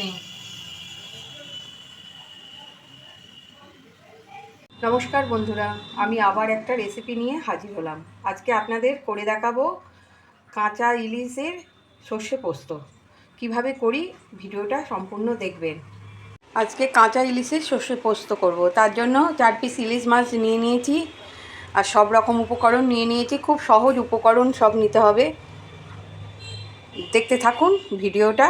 নেই। নমস্কার বন্ধুরা, আমি আবার একটা রেসিপি নিয়ে হাজির হলাম। আজকে আপনাদের করে দেখাবো কাঁচা ইলিশের সর্ষে পোস্ত। কীভাবে করি ভিডিওটা সম্পূর্ণ দেখবেন। আজকে কাঁচা ইলিশের সর্ষে পোস্ত করব। তার জন্য চার পিস ইলিশ মাছ নিয়ে নিয়েছি আর সব রকম উপকরণ নিয়ে নিয়েছি। খুব সহজ উপকরণ সব নিতে হবে। দেখতে থাকুন ভিডিওটা।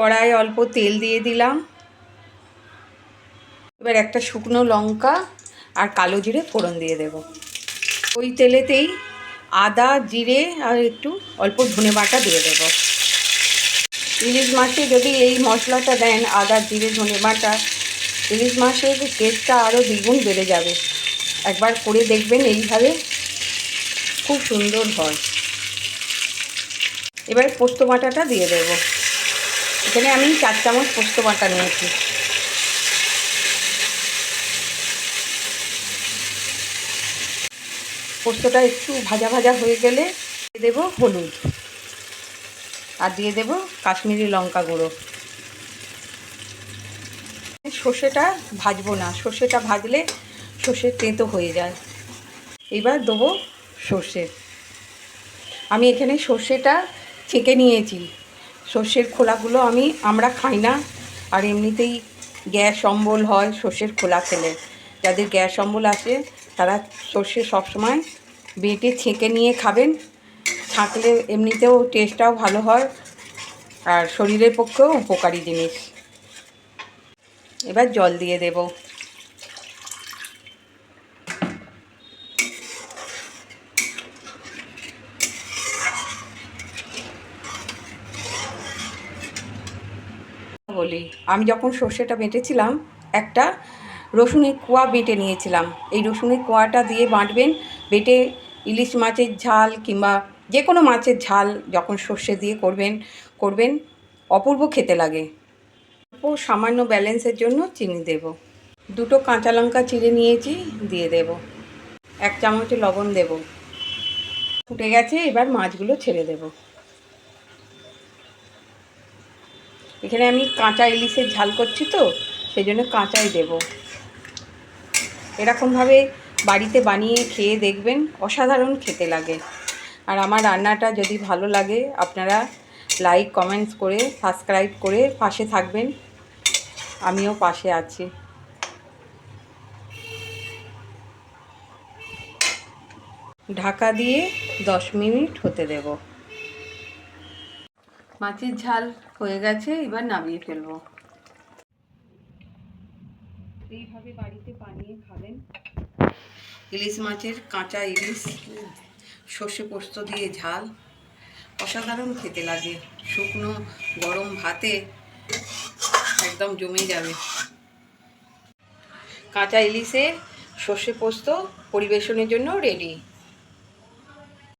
কড়াই অল্প তেল দিয়ে দিলাম। এবার একটা শুকনো লঙ্কা আর কালো জিরে ফোড়ন দিয়ে দেব। ওই তেলেতেই আদা, জিরে আর একটু অল্প ধনে বাটা দিয়ে দেব। ইলিশ মাছে যদি এই মশলাটা দেন, আদা, জিরে, ধনে বাটা, ইলিশ মাছের টেস্টটা আরও দ্বিগুণ বেড়ে যাবে। একবার করে দেখবেন এইভাবে খুব সুন্দর হয়। এবার পোস্ত বাটাটা দিয়ে দেব। এখানে আমি চার চামচ পোস্ত বাটা নিয়েছি। পোস্তটা একটু ভাজা ভাজা হয়ে গেলে দেবো হলুদ। আর দিয়ে দেবো কাশ্মীরি লঙ্কা গুঁড়ো। সর্ষেটা ভাজবো না, সর্ষেটা ভাজলে সর্ষের তেঁতো হয়ে যায়। এবার দেবো সর্ষে। আমি এখানে সর্ষেটা ছেঁকে নিয়েছি। সর্ষের খোলাগুলো আমি, আমরা খাই না। আর এমনিতেই গ্যাস অম্বল হয় সর্ষের খোলা খেলে যাদের গ্যাস অম্বল আছে, তারা সর্ষে সবসময় বেটে ছেঁকে নিয়ে খাবেন। ছাঁকলে এমনিতেও টেস্টটাও ভালো হয়। আর শরীরের পক্ষেও উপকারী জিনিস। এবার জল দিয়ে দেব। বলি। আমি যখন সর্ষেটা বেটেছিলাম, একটা রসুনের কোয়া বেটে নিয়েছিলাম। এই রসুনের কোয়াটা দিয়ে বাঁটবেন, বেটে ইলিশ মাছের ঝাল কিংবা যে কোনো মাছের ঝাল যখন সর্ষে দিয়ে করবেন করবেন, অপূর্ব খেতে লাগে। অল্প সামান্য ব্যালেন্সের জন্য চিনি দেব। দুটো কাঁচা লঙ্কা চিড়ে নিয়েছি, দিয়ে দেব। এক চামচ লবণ দেব। ফুটে গেছে, এবার মাছগুলো ছেড়ে দেব। এখানে আমি কাঁচা ইলিশের ঝাল করছি তো সেই জন্য কাঁচাই দেব। এরকমভাবে বাড়িতে বানিয়ে খেয়ে দেখবেন, অসাধারণ খেতে লাগে। আর আমার রান্নাটা যদি ভালো লাগে, আপনারা লাইক, কমেন্টস করে, সাবস্ক্রাইব করে পাশে থাকবেন। আমিও পাশে আছি। ঢাকা দিয়ে দশ মিনিট হতে দেব। মাছের ঝাল হয়ে গেছে এবার নামিয়ে ফেলব। এইভাবে বাড়িতে বানিয়ে খাবেন। ইলিশ মাছের কাঁচা ইলিশ সর্ষে পোস্ত দিয়ে ঝাল। অসাধারণ খেতে লাগে শুকনো গরম ভাতে একদম জমে যাবে। কাঁচা ইলিশে সর্ষে পোস্ত পরিবেশনের জন্য রেডি